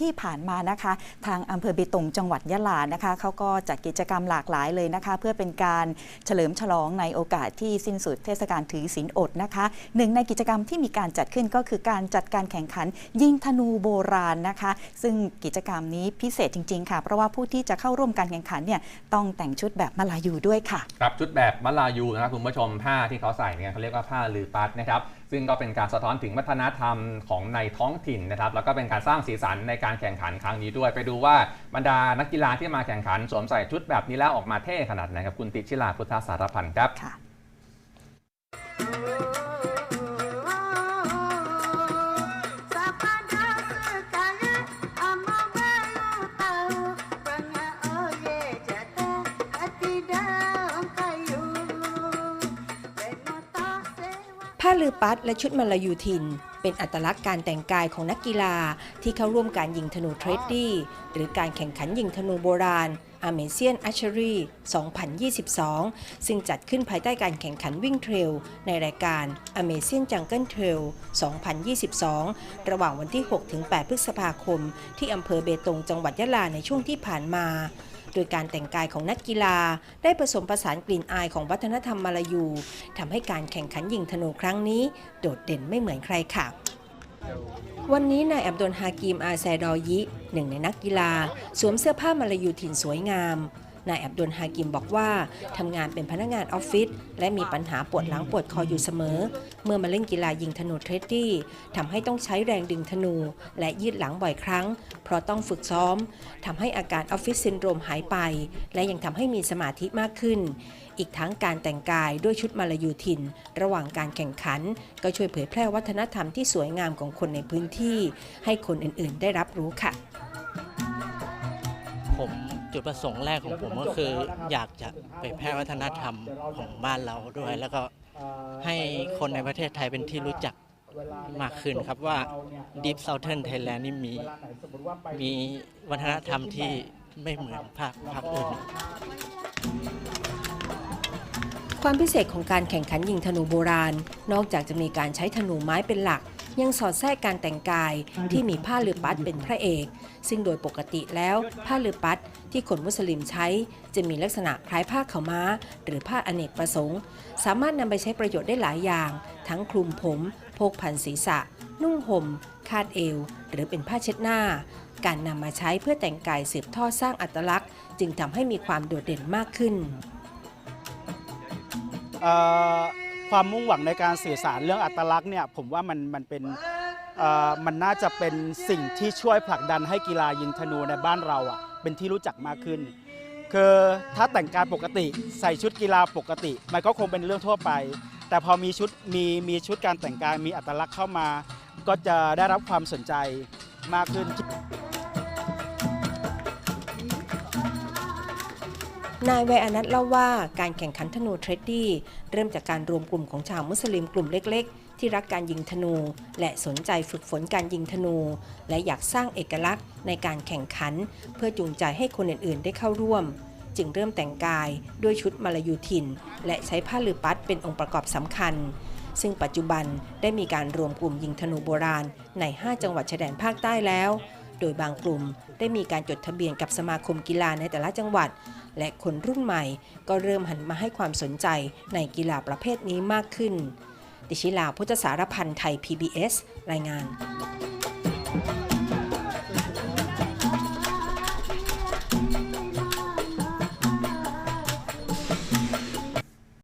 ที่ผ่านมานะคะ ทางอำเภอเบตงจังหวัดยะลานะคะเขาก็จัดกิจกรรมหลากหลายเลยนะคะ เพื่อเป็นการเฉลิมฉลองในโอกาสที่สิ้นสุดเทศกาลถือศีลอดนะคะหนึ่งในกิจกรรมที่มีการจัดขึ้นก็คือการจัดการแข่งขัน ยิงธนูโบราณนะคะ ซึ่งกิจกรรมนี้พิเศษจริง ๆ ค่ะ เพราะว่าผู้ที่จะเข้าร่วมการแข่งขันเนี่ยต้องแต่งชุดแบบมาลายูด้วยค่ะครับชุดแบบมลายูนะครับคุณผู้ชมผ้าที่เขาใส่เนี่ยเขาเรียกว่าผ้าลือปัดนะครับซึ่งก็เป็นการสะท้อนถึงวัฒนธรรมของในท้องถิ่นนะครับแล้วก็เป็นการสร้างสีสันในการแข่งขันครั้งนี้ด้วย ไปดูว่าบรรดานักกีฬาที่มาแข่งขันสวมใส่ชุดแบบนี้แล้วออกมาเท่ขนาดไหนครับคุณติชิลาพุทธสารพันธ์ครับค่ะ Sapada sekali ama baru tahu Banyak oleh jatuh hati daun kayu Benota sewa ผ้าลือปัดและชุดมาลายูทิน เป็นอัตลักษณ์การแต่งกายของนักกีฬาที่เข้าร่วมการยิงธนูเทรดดี้หรือการแข่งขันยิงธนูโบราณ a m a z i a n Archery 2022 ซึ่งจัดขึ้นภายใต้การแข่งขันวิ่งเทรล ในรายการ a m a z i a n Jungle Trail 2022 ระหว่างวันที่ 6-8 พฤษภาคม ที่อำเภอเบตงจังหวัดยะลาในช่วงที่ผ่านมา โดยการแต่งกายของนักกีฬา ได้ผสมผสานกลิ่นอายของวัฒนธรรมมาลายูทำให้การแข่งขันยิงธนูครั้งนี้ โดดเด่นไม่เหมือนใครค่ะวันนี้นายอับดุลฮากิมอาแซดอยิ หนึ่งในนักกีฬา สวมเสื้อผ้ามาลายูถิ่นสวยงาม นายอับดุลฮากิมบอกว่าทำงานเป็นพนักงานออฟฟิศและมีปัญหาปวดหลังปวดคออยู่เสมอ เมื่อมาเล่นกีฬายิงธนูเทรดดี้ทำให้ต้องใช้แรงดึงธนู และยืดหลังบ่อยครั้ง เพราะต้องฝึกซ้อมทำให้อาการออฟฟิศซินโดรมหายไป และยังทำให้มีสมาธิมากขึ้น อีกทั้งการแต่งกายด้วยชุดมาลายูทินระหว่างการแข่งขัน ก็ช่วยเผยแพร่วัฒนธรรมที่สวยงามของคนในพื้นที่ ให้คนอื่นๆ ได้รับรู้ค่ะ ผม จุดประสงค์แรกของผมก็คืออยากจะไปแพร่วัฒนธรรมของบ้านเราด้วย แล้วก็ให้คนในประเทศไทยเป็นที่รู้จักมากขึ้นครับว่า Deep Southern Thailand นี่มีมีวัฒนธรรมที่ไม่เหมือนภาคภาคอื่น ความพิเศษของการแข่งขันยิงธนูโบราณ นอกจากจะมีการใช้ธนูไม้เป็นหลัก ยังสอดแทรกการแต่งกายที่มีผ้าลือปัดเป็นพระเอก ซึ่งโดยปกติแล้วผ้าลือปัดที่คนมุสลิมใช้จะมีลักษณะคล้ายผ้าขาวม้า หรือผ้าอเนกประสงค์ สามารถนำไปใช้ประโยชน์ได้หลายอย่าง ทั้งคลุมผมโพกพันศีรษะ นุ่งห่ม คาดเอว หรือเป็นผ้าเช็ดหน้า การนำมาใช้เพื่อแต่งกายสืบทอดสร้างอัตลักษณ์ จึงทำให้มีความโดดเด่นมากขึ้นเอ่อ ความมุ่งหวังในการสื่อสารเรื่องอัตลักษณ์เนี่ยผมว่ามันมันเป็นมันน่าจะเป็นสิ่งที่ช่วยผลักดันให้กีฬายิงธนูในบ้านเราอะเป็นที่รู้จักมากขึ้น คือถ้าแต่งกายปกติใส่ชุดกีฬาปกติ มันก็คงเป็นเรื่องทั่วไป แต่พอมีชุดมีมีชุดการแต่งกายมีอัตลักษณ์เข้ามา ก็จะได้รับความสนใจมากขึ้น นายเวยอนัทเล่าว่าการแข่งขันธนูเทรดดี้เริ่มจากการรวมกลุ่มของชาวมุสลิมกลุ่มเล็ก ๆ ที่รักการยิงธนู และสนใจฝึกฝนการยิงธนู และอยากสร้างเอกลักษณ์ในการแข่งขัน เพื่อจูงใจให้คนอื่น ๆ ได้เข้าร่วม จึงเริ่มแต่งกายด้วยชุดมาลายูทินและใช้ผ้าลือปัดเป็นองค์ประกอบสำคัญ ซึ่งปัจจุบันได้มีการรวมกลุ่มยิงธนูโบราณใน 5 จังหวัดชายแดนภาคใต้แล้ว โดยบางกลุ่มได้มีการจดทะเบียนกับสมาคมกีฬาในแต่ละจังหวัด และคนรุ่นใหม่ ก็เริ่มหันมาให้ความสนใจในกีฬาประเภทนี้มากขึ้น ดิชิลาพุทธสารพันธ์ไทย PBS รายงาน